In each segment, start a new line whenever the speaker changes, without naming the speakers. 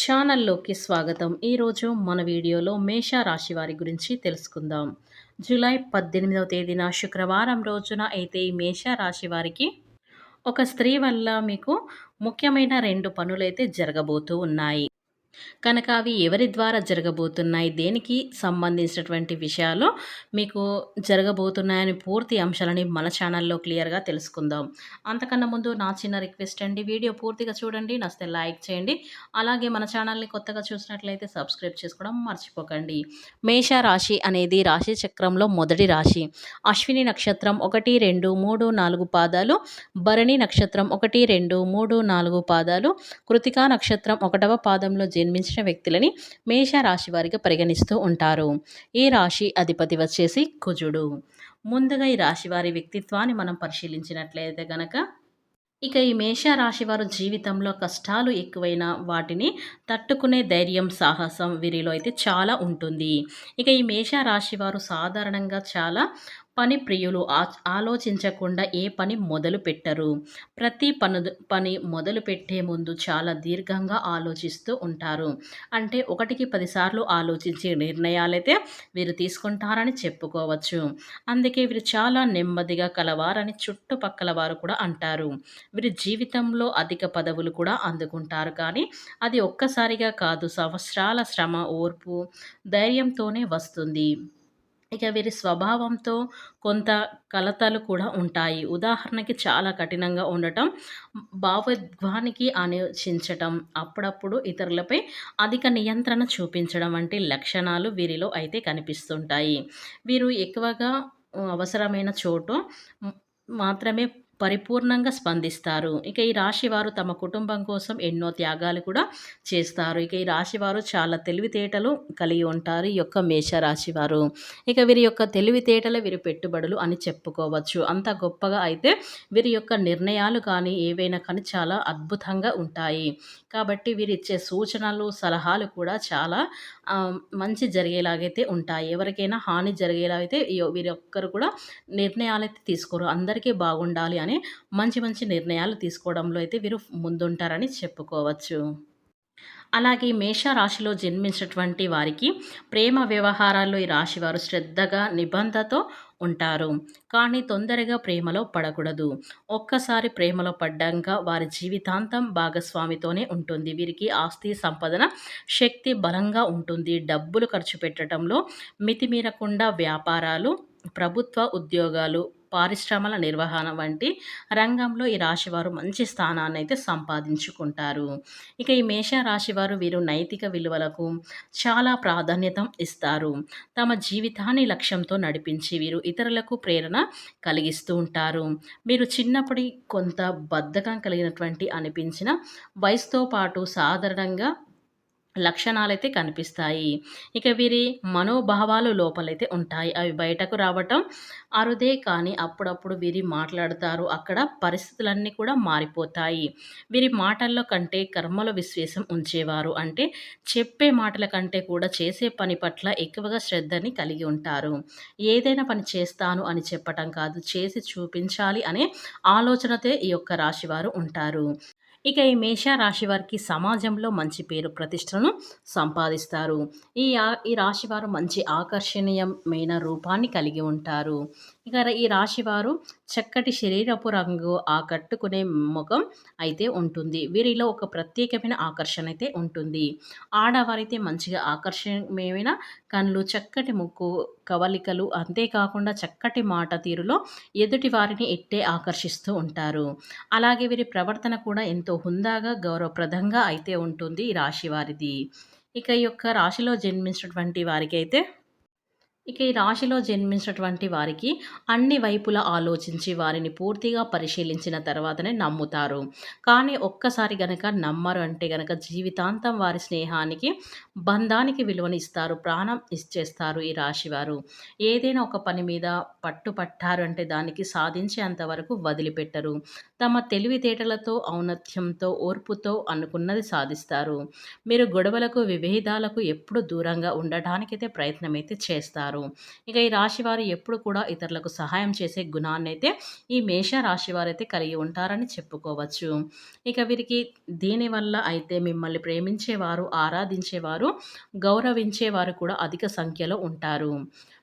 ఛానల్లోకి స్వాగతం. ఈరోజు మన వీడియోలో మేష రాశి వారి గురించి తెలుసుకుందాం. జూలై పద్దెనిమిదవ తేదీన శుక్రవారం రోజున అయితే ఈ మేష రాశి వారికి ఒక స్త్రీ వల్ల మీకు ముఖ్యమైన రెండు పనులైతే జరగబోతూ ఉన్నాయి. కనుక అవి ఎవరి ద్వారా జరగబోతున్నాయి దేనికి సంబంధించినటువంటి విషయాలు మీకు జరగబోతున్నాయని పూర్తి అంశాలని మన ఛానల్లో క్లియర్గా తెలుసుకుందాం. అంతకన్నా ముందు నా చిన్న రిక్వెస్ట్ అండి వీడియో పూర్తిగా చూడండి నచ్చితే లైక్ చేయండి అలాగే మన ఛానల్ని కొత్తగా చూసినట్లయితే సబ్స్క్రైబ్ చేసుకోవడం మర్చిపోకండి. మేష రాశి అనేది రాశి చక్రంలో మొదటి రాశి. అశ్విని నక్షత్రం ఒకటి రెండు మూడు నాలుగు పాదాలు భరణి నక్షత్రం ఒకటి రెండు మూడు నాలుగు పాదాలు కృతికా నక్షత్రం ఒకటవ పాదంలో జన్మించిన వ్యక్తులని మేషరాశి వారిగా పరిగణిస్తూ ఉంటారు. ఈ రాశి అధిపతి వచ్చేసి కుజుడు. ముందుగా ఈ రాశి వారి వ్యక్తిత్వాన్ని మనం పరిశీలించినట్లయితే గనక ఇక ఈ మేషరాశి వారు జీవితంలో కష్టాలు ఎక్కువైన వాటిని తట్టుకునే ధైర్యం సాహసం వీరిలో అయితే చాలా ఉంటుంది. ఇక ఈ మేషరాశి వారు సాధారణంగా చాలా పని ప్రియులు ఆలోచించకుండా ఏ పని మొదలు పెట్టరు. ప్రతి పను పని మొదలు పెట్టే ముందు చాలా దీర్ఘంగా ఆలోచిస్తూ ఉంటారు. అంటే ఒకటికి పదిసార్లు ఆలోచించే నిర్ణయాలైతే వీరు తీసుకుంటారని చెప్పుకోవచ్చు. అందుకే వీరు చాలా నెమ్మదిగా కలవారని చుట్టుపక్కల వారు కూడా అంటారు. వీరి జీవితంలో అధిక పదవులు కూడా అందుకుంటారు కానీ అది ఒక్కసారిగా కాదు సంవత్సరాల శ్రమ ఓర్పు ధైర్యంతోనే వస్తుంది. ఇక వీరి స్వభావంతో కొంత కలతలు కూడా ఉంటాయి. ఉదాహరణకి చాలా కఠినంగా ఉండటం భావోద్వానికి ఆలోచించటం అప్పుడప్పుడు ఇతరులపై అధిక నియంత్రణ చూపించడం వంటి లక్షణాలు వీరిలో అయితే కనిపిస్తుంటాయి. వీరు ఎక్కువగా అవసరమైన చోటు మాత్రమే పరిపూర్ణంగా స్పందిస్తారు. ఇక ఈ రాశివారు తమ కుటుంబం కోసం ఎన్నో త్యాగాలు కూడా చేస్తారు. ఇక ఈ రాశివారు చాలా తెలివితేటలు కలిగి ఉంటారు ఈ యొక్క మేషరాశివారు. ఇక వీరి యొక్క తెలివితేటల వీరి పెట్టుబడులు అని చెప్పుకోవచ్చు. అంత గొప్పగా అయితే వీరి యొక్క నిర్ణయాలు కానీ ఏవైనా కానీ చాలా అద్భుతంగా ఉంటాయి. కాబట్టి వీరు ఇచ్చే సూచనలు సలహాలు కూడా చాలా మంచి జరిగేలాగైతే ఉంటాయి. ఎవరికైనా హాని జరిగేలాగైతే వీరి ఒక్కరు కూడా నిర్ణయాలు అయితే తీసుకోరు. అందరికీ బాగుండాలి అని మంచి మంచి నిర్ణయాలు తీసుకోవడంలో అయితే వీరు ముందుంటారని చెప్పుకోవచ్చు. అలాగే మేష రాశిలో జన్మించినటువంటి వారికి ప్రేమ వ్యవహారాల్లో ఈ రాశి వారు శ్రద్ధగా నిబంధతో ఉంటారు. కానీ తొందరగా ప్రేమలో పడకూడదు. ఒక్కసారి ప్రేమలో పడ్డాక వారి జీవితాంతం భాగస్వామితోనే ఉంటుంది. వీరికి ఆస్తి సంపదన శక్తి బలంగా ఉంటుంది. డబ్బులు ఖర్చు పెట్టడంలో మితిమీరకుండా వ్యాపారాలు ప్రభుత్వ ఉద్యోగాలు పారిశ్రమల నిర్వహణ వంటి రంగంలో ఈ రాశివారు మంచి స్థానాన్ని అయితే సంపాదించుకుంటారు. ఇక ఈ మేష రాశివారు వీరు నైతిక విలువలకు చాలా ప్రాధాన్యత ఇస్తారు. తమ జీవితాన్ని లక్ష్యంతో నడిపించి వీరు ఇతరులకు ప్రేరణ కలిగిస్తూ ఉంటారు. మీరు చిన్నప్పటి కొంత బద్ధకం కలిగినటువంటి అనిపించిన వయసుతో పాటు సాధారణంగా లక్షణాలైతే కనిపిస్తాయి. ఇక వీరి మనోభావాలు లోపలైతే ఉంటాయి. అవి బయటకు రావటం అరుదే కానీ అప్పుడప్పుడు వీరి మాట్లాడతారు. అక్కడ పరిస్థితులన్నీ కూడా మారిపోతాయి. వీరి మాటల్లో కంటే కర్మలో విశ్వాసం ఉంచేవారు. అంటే చెప్పే మాటల కంటే కూడా చేసే పని పట్ల ఎక్కువగా శ్రద్ధని కలిగి ఉంటారు. ఏదైనా పని చేస్తాను అని చెప్పటం కాదు. చేసి చూపించాలి అనే ఆలోచనతే ఈ యొక్క రాశివారు ఉంటారు. ఇక ఈ మేష రాశి వారికి సమాజంలో మంచి పేరు ప్రతిష్టను సంపాదిస్తారు. ఈ ఈ రాశివారు మంచి ఆకర్షణీయమైన రూపాన్ని కలిగి ఉంటారు. ఇక ఈ రాశివారు చక్కటి శరీరపు రంగు ఆకట్టుకునే ముఖం అయితే ఉంటుంది. వీరిలో ఒక ప్రత్యేకమైన ఆకర్షణ అయితే ఉంటుంది. ఆడవారైతే మంచిగా ఆకర్షణమైన కళ్ళు చక్కటి ముక్కు కవలికలు అంతేకాకుండా చక్కటి మాట తీరులో ఎదుటి వారిని ఎట్టే ఆకర్షిస్తూ ఉంటారు. అలాగే వీరి ప్రవర్తన కూడా ఎంతో హుందాగా గౌరవప్రదంగా అయితే ఉంటుంది ఈ రాశి వారిది ఇక ఈ యొక్క రాశిలో జన్మించినటువంటి వారికి అయితే ఇక ఈ రాశిలో జన్మించినటువంటి వారికి అన్ని వైపులా ఆలోచించి వారిని పూర్తిగా పరిశీలించిన తర్వాతనే నమ్ముతారు. కానీ ఒక్కసారి గనక నమ్మరు అంటే గనక జీవితాంతం వారి స్నేహానికి బంధానికి విలువనిస్తారు ప్రాణం ఇచ్చేస్తారు ఈ రాశివారు. ఏదైనా ఒక పని మీద పట్టుపట్టారు అంటే దానికి సాధించేంత వరకు వదిలిపెట్టరు. తమ తెలివితేటలతో ఔన్నత్యంతో ఓర్పుతో అనుకున్నది సాధిస్తారు. మీరు గొడవలకు విభేదాలకు ఎప్పుడు దూరంగా ఉండటానికైతే ప్రయత్నం అయితే చేస్తారు. ఉంటారు ఇక ఈ రాశి వారు ఎప్పుడు కూడా ఇతరులకు సహాయం చేసే గుణాన్ని అయితే ఈ మేష రాశి వారైతే కలిగి ఉంటారని చెప్పుకోవచ్చు. ఇక వీరికి దీనివల్ల అయితే మిమ్మల్ని ప్రేమించేవారు ఆరాధించేవారు గౌరవించేవారు కూడా అధిక సంఖ్యలో ఉంటారు.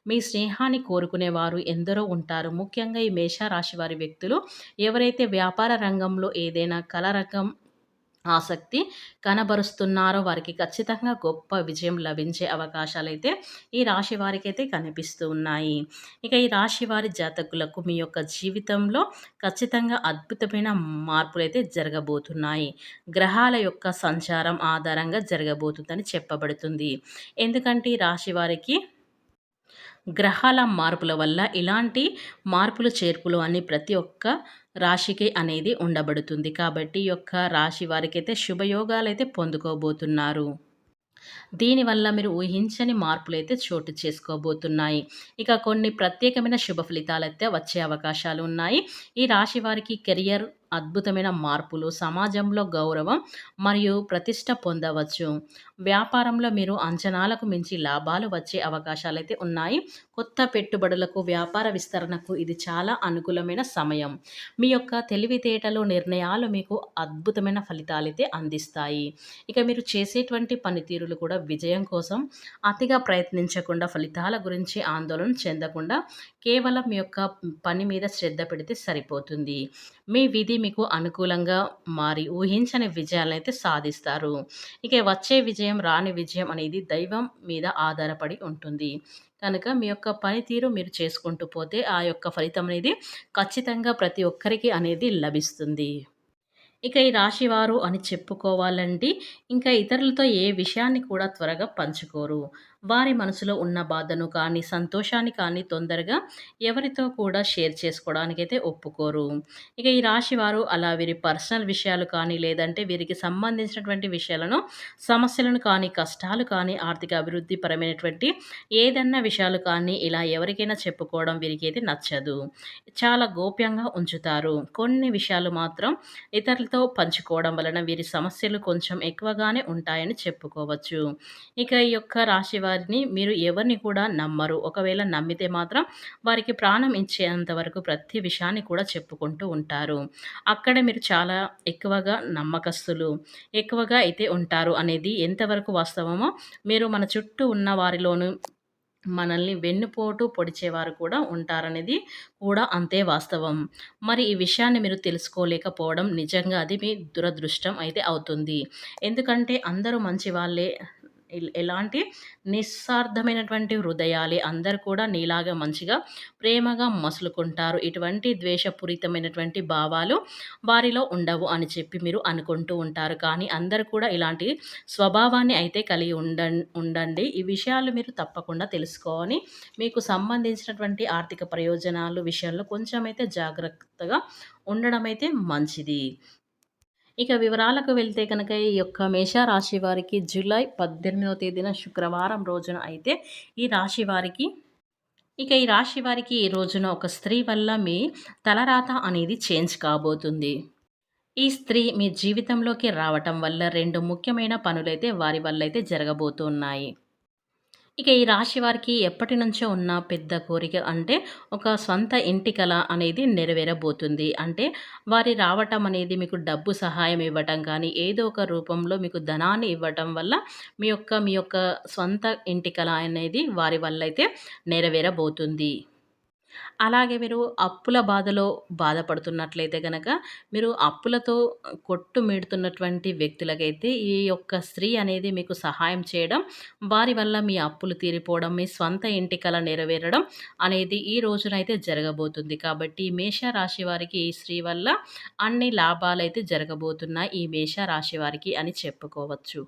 మీ స్నేహాన్ని కోరుకునేవారు ఎందరో ఉంటారు. ముఖ్యంగా ఈ మేషరాశి వారి వ్యక్తులు ఎవరైతే వ్యాపార రంగంలో ఏదైనా కళ రకం ఆసక్తి కనబరుస్తున్నారో వారికి ఖచ్చితంగా గొప్ప విజయం లభించే అవకాశాలు అయితే ఈ రాశి వారికి అయితే కనిపిస్తూ ఉన్నాయి. ఇక ఈ రాశి వారి జాతకులకు మీ యొక్క జీవితంలో ఖచ్చితంగా అద్భుతమైన మార్పులు అయితే జరగబోతున్నాయి. గ్రహాల యొక్క సంచారం ఆధారంగా జరగబోతుందని చెప్పబడుతుంది. ఎందుకంటే ఈ రాశి వారికి గ్రహాల మార్పుల వల్ల ఇలాంటి మార్పులు చేర్పులు అని ప్రతి ఒక్క రాశికి అనేది ఉండబడుతుంది. కాబట్టి యొక్క రాశి వారికైతే శుభయోగాలైతే పొందుకోబోతున్నారు. దీనివల్ల మీరు ఊహించని మార్పులు అయితే చోటు చేసుకోబోతున్నాయి. ఇక కొన్ని ప్రత్యేకమైన శుభ ఫలితాలు అయితే వచ్చే అవకాశాలు ఉన్నాయి. ఈ రాశి వారికి కెరియర్ అద్భుతమైన మార్పులు సమాజంలో గౌరవం మరియు ప్రతిష్ట పొందవచ్చు. వ్యాపారంలో మీరు అంచనాలకు మించి లాభాలు వచ్చే అవకాశాలు అయితే ఉన్నాయి. కొత్త పెట్టుబడులకు వ్యాపార విస్తరణకు ఇది చాలా అనుకూలమైన సమయం. మీ యొక్క తెలివితేటలు నిర్ణయాలు మీకు అద్భుతమైన ఫలితాలు అయితే అందిస్తాయి. ఇక మీరు చేసేటువంటి పనితీరులు కూడా విజయం కోసం అతిగా ప్రయత్నించకుండా ఫలితాల గురించి ఆందోళన చెందకుండా కేవలం మీ యొక్క పని మీద శ్రద్ధ పెడితే సరిపోతుంది. మీ విధి మీకు అనుకూలంగా మారి ఊహించని విజయాలను అయితే సాధిస్తారు. ఇక వచ్చే విజయం రాని విజయం అనేది దైవం మీద ఆధారపడి ఉంటుంది. కనుక మీ యొక్క పనితీరు మీరు చేసుకుంటూ పోతే ఆ యొక్క ఫలితం అనేది ఖచ్చితంగా ప్రతి ఒక్కరికి అనేది లభిస్తుంది. ఇక ఈ రాశివారు అని చెప్పుకోవాలంటే ఇంకా ఇతరులతో ఏ విషయాన్ని కూడా త్వరగా పంచుకోరు. వారి మనసులో ఉన్న బాధను కానీ సంతోషాన్ని కానీ తొందరగా ఎవరితో కూడా షేర్ చేసుకోవడానికైతే ఒప్పుకోరు. ఇక ఈ రాశి వారు అలా వీరి పర్సనల్ విషయాలు కానీ లేదంటే వీరికి సంబంధించినటువంటి విషయాలను సమస్యలను కానీ కష్టాలు కానీ ఆర్థిక అభివృద్ధి పరమైనటువంటి ఏదన్నా విషయాలు కానీ ఇలా ఎవరికైనా చెప్పుకోవడం వీరికి అయితే నచ్చదు. చాలా గోప్యంగా ఉంచుతారు. కొన్ని విషయాలు మాత్రం ఇతరులతో పంచుకోవడం వలన వీరి సమస్యలు కొంచెం ఎక్కువగానే ఉంటాయని చెప్పుకోవచ్చు. ఇక ఈ యొక్క రాశి వారు వారిని మీరు ఎవరిని కూడా నమ్మరు. ఒకవేళ నమ్మితే మాత్రం వారికి ప్రాణం ఇచ్చేంత వరకు ప్రతి విషయాన్ని కూడా చెప్పుకుంటూ ఉంటారు. అక్కడ మీరు చాలా ఎక్కువగా నమ్మకస్తులు ఎక్కువగా అయితే ఉంటారు అనేది ఎంతవరకు వాస్తవమో మీరు మన చుట్టూ ఉన్న వారిలోనూ మనల్ని వెన్నుపోటు పొడిచేవారు కూడా ఉంటారనేది కూడా అంతే వాస్తవం. మరి ఈ విషయాన్ని మీరు తెలుసుకోలేకపోవడం నిజంగా అది మీ దురదృష్టం అయితే అవుతుంది. ఎందుకంటే అందరూ మంచి వాళ్ళే ఎలాంటి నిస్సార్థమైనటువంటి హృదయాలే అందరు కూడా నీలాగా మంచిగా ప్రేమగా మసులుకుంటారు. ఇటువంటి ద్వేషపూరితమైనటువంటి భావాలు వారిలో ఉండవు అని చెప్పి మీరు అనుకుంటూ ఉంటారు. కానీ అందరు కూడా ఇలాంటి స్వభావాన్ని అయితే కలిగి ఉండ ఉండండి. ఈ విషయాలు మీరు తప్పకుండా తెలుసుకోవాలి మీకు సంబంధించినటువంటి ఆర్థిక ప్రయోజనాలు విషయంలో కొంచెం అయితే జాగ్రత్తగా ఉండడం అయితే మంచిది. ఇక వివరాలకు వెళ్తే కనుక ఈ యొక్క మేషరాశి వారికి జూలై పద్దెనిమిదవ తేదీన శుక్రవారం రోజున అయితే ఈ రాశి వారికి ఇక ఈ రాశి వారికి ఈ రోజున ఒక స్త్రీ వల్ల మీ తలరాత అనేది చేంజ్ కాబోతుంది. ఈ స్త్రీ మీ జీవితంలోకి రావటం వల్ల రెండు ముఖ్యమైన పనులైతే వారి వల్ల అయితే జరగబోతున్నాయి. ఇక ఈ రాశి వారికి ఎప్పటి నుంచో ఉన్న పెద్ద కోరిక అంటే ఒక సొంత ఇంటి కళ అనేది నెరవేరబోతుంది. అంటే వారి రావటం అనేది మీకు డబ్బు సహాయం ఇవ్వటం కానీ ఏదో ఒక రూపంలో మీకు ధనాన్ని ఇవ్వటం వల్ల మీ యొక్క మీ యొక్క సొంత ఇంటి కళ అనేది వారి వల్ల అయితే నెరవేరబోతుంది. అలాగే మీరు అప్పుల బాధలో బాధపడుతున్నట్లయితే గనక మీరు అప్పులతో కొట్టుమిడుతున్నటువంటి వ్యక్తులకైతే ఈ యొక్క స్త్రీ అనేది మీకు సహాయం చేయడం వారి వల్ల మీ అప్పులు తీరిపోవడం మీ స్వంత ఇంటి కల నెరవేరడం అనేది ఈ రోజునైతే జరగబోతుంది. కాబట్టి మేష రాశి వారికి ఈ స్త్రీ వల్ల అన్ని లాభాలైతే జరగబోతున్నాయి ఈ మేష రాశి వారికి అని చెప్పుకోవచ్చు.